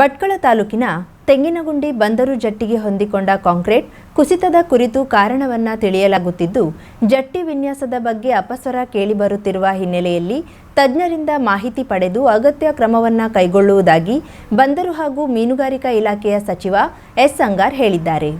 ಭಟ್ಕಳ ತಾಲೂಕಿನ ತೆಂಗಿನಗುಂಡಿ ಬಂದರು ಜಟ್ಟಿಗೆ ಹೊಂದಿಕೊಂಡ ಕಾಂಕ್ರೀಟ್ ಕುಸಿತದ ಕುರಿತು ಕಾರಣವನ್ನ ತಿಳಿಯಲಾಗುತ್ತಿದ್ದು, ಜಟ್ಟಿ ವಿನ್ಯಾಸದ ಬಗ್ಗೆ ಅಪಸ್ವರ ಕೇಳಿಬರುತ್ತಿರುವ ಹಿನ್ನೆಲೆಯಲ್ಲಿ ತಜ್ಞರಿಂದ ಮಾಹಿತಿ ಪಡೆದು ಅಗತ್ಯ ಕ್ರಮವನ್ನ ಕೈಗೊಳ್ಳುವುದಾಗಿ ಬಂದರು ಹಾಗೂ ಮೀನುಗಾರಿಕಾ ಇಲಾಖೆಯ ಸಚಿವ ಎಸ್. ಅಂಗಾರ್ ಹೇಳಿದ್ದಾರೆ.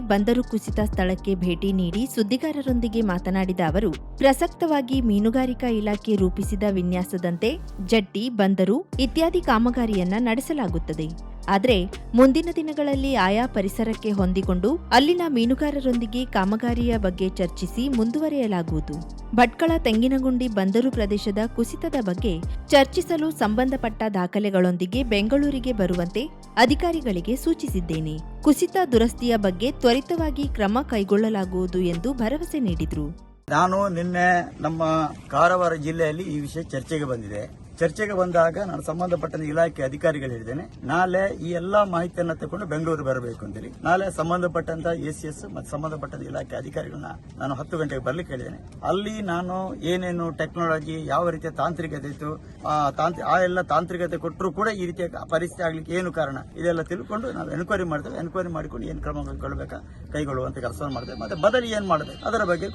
ಬಂದರು ಕುಸಿತ ಸ್ಥಳಕ್ಕೆ ಭೇಟಿ ನೀಡಿ ಸುದ್ದಿಗಾರರೊಂದಿಗೆ ಮಾತನಾಡಿದ ಅವರು, ಪ್ರಸಕ್ತವಾಗಿ ಮೀನುಗಾರಿಕಾ ಇಲಾಖೆ ರೂಪಿಸಿದ ವಿನ್ಯಾಸದಂತೆ ಜಟ್ಟಿ ಬಂದರು ಇತ್ಯಾದಿ ಕಾಮಗಾರಿಯನ್ನ ನಡೆಸಲಾಗುತ್ತದೆ. ಆದರೆ ಮುಂದಿನ ದಿನಗಳಲ್ಲಿ ಆಯಾ ಪರಿಸರಕ್ಕೆ ಹೊಂದಿಕೊಂಡು ಅಲ್ಲಿನ ಮೀನುಗಾರರೊಂದಿಗೆ ಕಾಮಗಾರಿಯ ಬಗ್ಗೆ ಚರ್ಚಿಸಿ ಮುಂದುವರಿಯಲಾಗುವುದು. ಭಟ್ಕಳ ತೆಂಗಿನಗುಂಡಿ ಬಂದರು ಪ್ರದೇಶದ ಕುಸಿತದ ಬಗ್ಗೆ ಚರ್ಚಿಸಲು ಸಂಬಂಧಪಟ್ಟ ದಾಖಲೆಗಳೊಂದಿಗೆ ಬೆಂಗಳೂರಿಗೆ ಬರುವಂತೆ ಅಧಿಕಾರಿಗಳಿಗೆ ಸೂಚಿಸಿದ್ದೇನೆ. ಕುಸಿತ ದುರಸ್ತಿಯ ಬಗ್ಗೆ ತ್ವರಿತವಾಗಿ ಕ್ರಮ ಕೈಗೊಳ್ಳಲಾಗುವುದು ಎಂದು ಭರವಸೆ ನೀಡಿದರು. ನಾನು ನಿನ್ನೆ ನಮ್ಮ ಕಾರವಾರ ಜಿಲ್ಲೆಯಲ್ಲಿ ಈ ವಿಷಯ ಚರ್ಚೆಗೆ ಬಂದಿದೆ. ಚರ್ಚೆಗೆ ಬಂದಾಗ ನಾನು ಸಂಬಂಧಪಟ್ಟ ಇಲಾಖೆ ಅಧಿಕಾರಿಗಳು ಹೇಳಿದ್ದೇನೆ. ನಾಳೆ ಈ ಎಲ್ಲಾ ಮಾಹಿತಿಯನ್ನ ತಗೊಂಡು ಬೆಂಗಳೂರು ಬರಬೇಕು ಅಂತೇಳಿ. ನಾಳೆ ಸಂಬಂಧಪಟ್ಟಂತ ಎಸಿಎಸ್ ಮತ್ತು ಸಂಬಂಧಪಟ್ಟ ಇಲಾಖೆ ಅಧಿಕಾರಿಗಳನ್ನ ನಾನು ಹತ್ತು ಗಂಟೆಗೆ ಬರ್ಲಿಕ್ಕೆ ಹೇಳಿದ್ದೇನೆ. ಅಲ್ಲಿ ನಾನು ಏನೇನು ಟೆಕ್ನಾಲಜಿ ಯಾವ ರೀತಿಯ ತಾಂತ್ರಿಕತೆ ಇತ್ತು ಆ ಎಲ್ಲ ತಾಂತ್ರಿಕತೆ ಕೊಟ್ಟರು ಕೂಡ ಈ ರೀತಿಯ ಪರಿಸ್ಥಿತಿ ಆಗ್ಲಿಕ್ಕೆ ಏನು ಕಾರಣ? ಇದೆಲ್ಲ ತಿಳ್ಕೊಂಡು ನಾವು ಎನ್ಕ್ವೈರಿ ಮಾಡ್ತೇವೆ. ಎನ್ಕ್ವೈರಿ ಮಾಡಿಕೊಂಡು ಏನು ಕ್ರಮ ಕೈಗೊಳ್ಬೇಕಾ ಕೈಗೊಳ್ಳುವಂತ ಕೆಲಸ ಮಾಡ್ತೇವೆ. ಮತ್ತೆ ಬದಲಿ ಏನ್ ಮಾಡಬೇಕು? ಅದರ ಬಗ್ಗೆ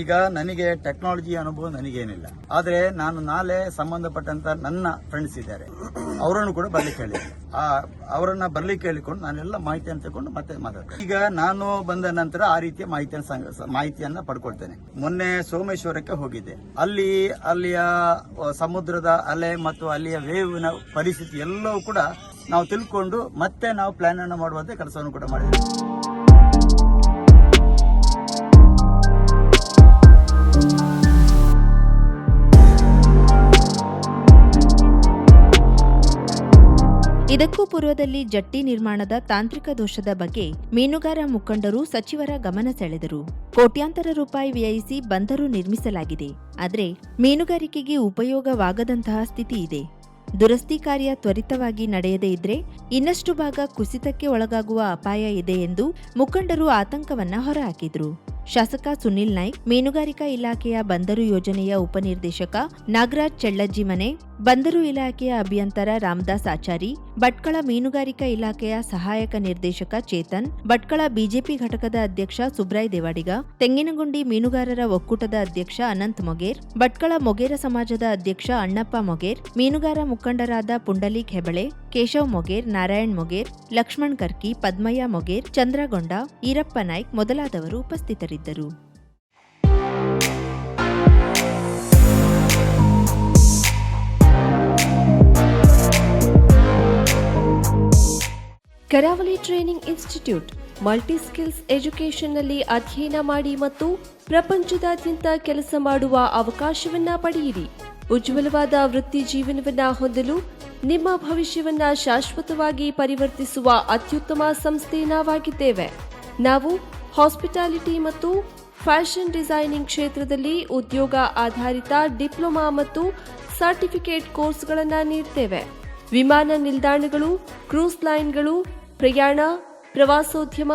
ಈಗ ನನಗೆ ಟೆಕ್ನಾಲಜಿ ಅನುಭವ ನನಗೇನಿಲ್ಲ. ಆದ್ರೆ ನಾನು ನಾಳೆ ಸಂಬಂಧಪಟ್ಟಂತ ನನ್ನ ಫ್ರೆಂಡ್ಸ್ ಇದ್ದಾರೆ. ಅವರನ್ನು ಕೂಡ ಬರ್ಲಿಕ್ಕೆ ಹೇಳಿ ಆ, ಅವರನ್ನ ಬರ್ಲಿಕ್ಕೆ ಹೇಳಿಕೊಂಡು ನಾನೆಲ್ಲ ಮಾಹಿತಿಯನ್ನು ತಗೊಂಡು ಮತ್ತೆ ಮಾತಾಡ್ತೇನೆ. ಈಗ ನಾನು ಬಂದ ನಂತರ ಆ ರೀತಿಯ ಮಾಹಿತಿಯನ್ನು ಮಾಹಿತಿಯನ್ನ ಪಡ್ಕೊಳ್ತೇನೆ. ಮೊನ್ನೆ ಸೋಮೇಶ್ವರಕ್ಕೆ ಹೋಗಿದ್ದೆ. ಅಲ್ಲಿ, ಅಲ್ಲಿಯ ಸಮುದ್ರದ ಅಲೆ ಮತ್ತು ಅಲ್ಲಿಯ ವೇವಿನ ಪರಿಸ್ಥಿತಿ ಎಲ್ಲವೂ ಕೂಡ ನಾವು ತಿಳ್ಕೊಂಡು ಮತ್ತೆ ನಾವು ಪ್ಲಾನ್ ಅನ್ನು ಮಾಡುವಂತ ಕೆಲಸವನ್ನು ಕೂಡ ಮಾಡಿದ್ದೇವೆ ಇದಕ್ಕೂ ಪೂರ್ವದಲ್ಲಿ ಜಟ್ಟಿ ನಿರ್ಮಾಣದ ತಾಂತ್ರಿಕ ದೋಷದ ಬಗ್ಗೆ ಮೀನುಗಾರ ಮುಖಂಡರು ಸಚಿವರ ಗಮನ ಸೆಳೆದರು. ಕೋಟ್ಯಾಂತರ ರೂಪಾಯಿ ವ್ಯಯಿಸಿ ಬಂದರು ನಿರ್ಮಿಸಲಾಗಿದೆ. ಆದರೆ ಮೀನುಗಾರಿಕೆಗೆ ಉಪಯೋಗವಾಗದಂತಹ ಸ್ಥಿತಿ ಇದೆ. ದುರಸ್ತಿ ಕಾರ್ಯ ತ್ವರಿತವಾಗಿ ನಡೆಯದೇ ಇದ್ರೆ ಇನ್ನಷ್ಟು ಭಾಗ ಕುಸಿತಕ್ಕೆ ಒಳಗಾಗುವ ಅಪಾಯ ಇದೆ ಎಂದು ಮುಖಂಡರು ಆತಂಕವನ್ನ ಹೊರಹಾಕಿದ್ರು. ಶಾಸಕ ಸುನಿಲ್ ನಾಯ್ಕ್, ಮೀನುಗಾರಿಕಾ ಇಲಾಖೆಯ ಬಂದರು ಯೋಜನೆಯ ಉಪನಿರ್ದೇಶಕ ನಾಗರಾಜ್ ಚೆಳ್ಳಜ್ಜಿ ಮನೆ, ಬಂದರು ಇಲಾಖೆಯ ಅಭಿಯಂತರ ರಾಮದಾಸ್ ಆಚಾರಿ, ಭಟ್ಕಳ ಮೀನುಗಾರಿಕಾ ಇಲಾಖೆಯ ಸಹಾಯಕ ನಿರ್ದೇಶಕ ಚೇತನ್, ಭಟ್ಕಳ ಬಿಜೆಪಿ ಘಟಕದ ಅಧ್ಯಕ್ಷ ಸುಬ್ರಾಯ್ ದೇವಾಡಿಗ, ತೆಂಗಿನಗುಂಡಿ ಮೀನುಗಾರರ ಒಕ್ಕೂಟದ ಅಧ್ಯಕ್ಷ ಅನಂತ್ ಮೊಗೇರ್, ಭಟ್ಕಳ ಮೊಗೇರ ಸಮಾಜದ ಅಧ್ಯಕ್ಷ ಅಣ್ಣಪ್ಪ ಮೊಗೇರ್, ಮೀನುಗಾರ ಮುಖಂಡರಾದ ಪುಂಡಲೀಕ್ ಹೆಬಳೆ, ಕೇಶವ್ ಮೊಗೇರ್, ನಾರಾಯಣ್ ಮೊಗೇರ್, ಲಕ್ಷ್ಮಣ್ ಕರ್ಕಿ, ಪದ್ಮಯ್ಯ ಮೊಗೇರ್, ಚಂದ್ರಗೊಂಡ, ಈರಪ್ಪ ನಾಯ್ಕ್ ಮೊದಲಾದವರು ಉಪಸ್ಥಿತರಿದ್ದರು. Karavali training institute multi skills ಎಜುಕೇಷನ್ನಲ್ಲಿ ಅಧ್ಯಯನ ಮಾಡಿ ಮತ್ತು ಪ್ರಪಂಚದಾದ್ಯಂತ ಕೆಲಸ ಮಾಡುವ ಅವಕಾಶವನ್ನ ಪಡೆಯಿರಿ. ಉಜ್ವಲವಾದ ವೃತ್ತಿ ಜೀವನವನ್ನ ಹೊಂದಲು ನಿಮ್ಮ ಭವಿಷ್ಯವನ್ನ ಶಾಶ್ವತವಾಗಿ ಪರಿವರ್ತಿಸುವ ಅತ್ಯುತ್ತಮ ಸಂಸ್ಥೆ ನಾವಾಗಿದ್ದೇವೆ. ನಾವು ಹಾಸ್ಪಿಟಾಲಿಟಿ ಮತ್ತು ಫ್ಯಾಷನ್ ಡಿಸೈನಿಂಗ್ ಕ್ಷೇತ್ರದಲ್ಲಿ ಉದ್ಯೋಗ ಆಧಾರಿತ ಡಿಪ್ಲೊಮಾ ಮತ್ತು ಸರ್ಟಿಫಿಕೇಟ್ ಕೋರ್ಸ್ಗಳನ್ನು ನೀಡ್ತೇವೆ. ವಿಮಾನ ನಿಲ್ದಾಣಗಳು, ಕ್ರೂಸ್ ಲೈನ್ಗಳು, ಪ್ರಯಾಣ, ಪ್ರವಾಸೋದ್ಯಮ,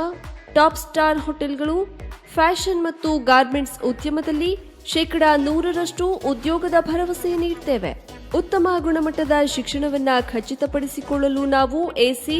ಟಾಪ್ ಸ್ಟಾರ್ ಹೋಟೆಲ್ಗಳು, ಫ್ಯಾಷನ್ ಮತ್ತು ಗಾರ್ಮೆಂಟ್ಸ್ ಉದ್ಯಮದಲ್ಲಿ ಶೇಕಡಾ ನೂರರಷ್ಟು ಉದ್ಯೋಗದ ಭರವಸೆ ನೀಡ್ತೇವೆ. ಉತ್ತಮ ಗುಣಮಟ್ಟದ ಶಿಕ್ಷಣವನ್ನು ಖಚಿತಪಡಿಸಿಕೊಳ್ಳಲು ನಾವು ಎಸಿ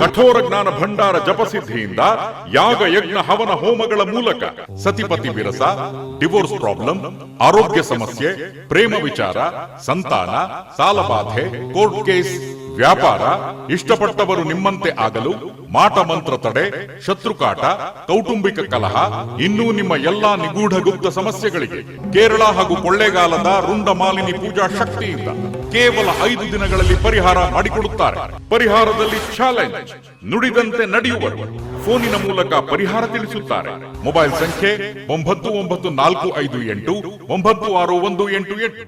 ಕಠೋರ ಜ್ಞಾನ ಭಂಡಾರ ಜಪಸಿದ್ಧಿಯಿಂದ ಯಾಗ ಯಜ್ಞ ಹವನ ಹೋಮಗಳ ಮೂಲಕ ಸತಿಪತಿ ವಿರಸ ಡಿವೋರ್ಸ್ ಪ್ರಾಬ್ಲಮ್ ಆರೋಗ್ಯ ಸಮಸ್ಯೆ, ಪ್ರೇಮ ವಿಚಾರ, ಸಂತಾನ, ಸಾಲಬಾಧೆ ಕೋರ್ಟ್ ಕೇಸ್ ವ್ಯಾಪಾರ, ಇಷ್ಟಪಟ್ಟವರು ನಿಮ್ಮಂತೆ ಆಗಲು ಮಾಟ ಮಂತ್ರ ತಡೆ, ಶತ್ರುಕಾಟ, ಕೌಟುಂಬಿಕ ಕಲಹ, ಇನ್ನೂ ನಿಮ್ಮ ಎಲ್ಲಾ ನಿಗೂಢ ಗುಪ್ತ ಸಮಸ್ಯೆಗಳಿಗೆ ಕೇರಳ ಹಾಗೂ ಕೊಳ್ಳೇಗಾಲದ ರುಂಡ ಮಾಲಿನಿ ಪೂಜಾ ಶಕ್ತಿಯಿಂದ ಕೇವಲ ಐದು ದಿನಗಳಲ್ಲಿ ಪರಿಹಾರ ಮಾಡಿಕೊಡುತ್ತಾರೆ. ಪರಿಹಾರದಲ್ಲಿ ಚಾಲೆಂಜ್ ನುಡಿದಂತೆ ನಡೆಯುವರು. ಫೋನಿನ ಮೂಲಕ ಪರಿಹಾರ ತಿಳಿಸುತ್ತಾರೆ. ಮೊಬೈಲ್ ಸಂಖ್ಯೆ ಒಂಬತ್ತು ಒಂಬತ್ತು ನಾಲ್ಕು ಐದು ಎಂಟು, ಒಂಬತ್ತು ಆರು ಒಂದು ಎಂಟು ಎಂಟು.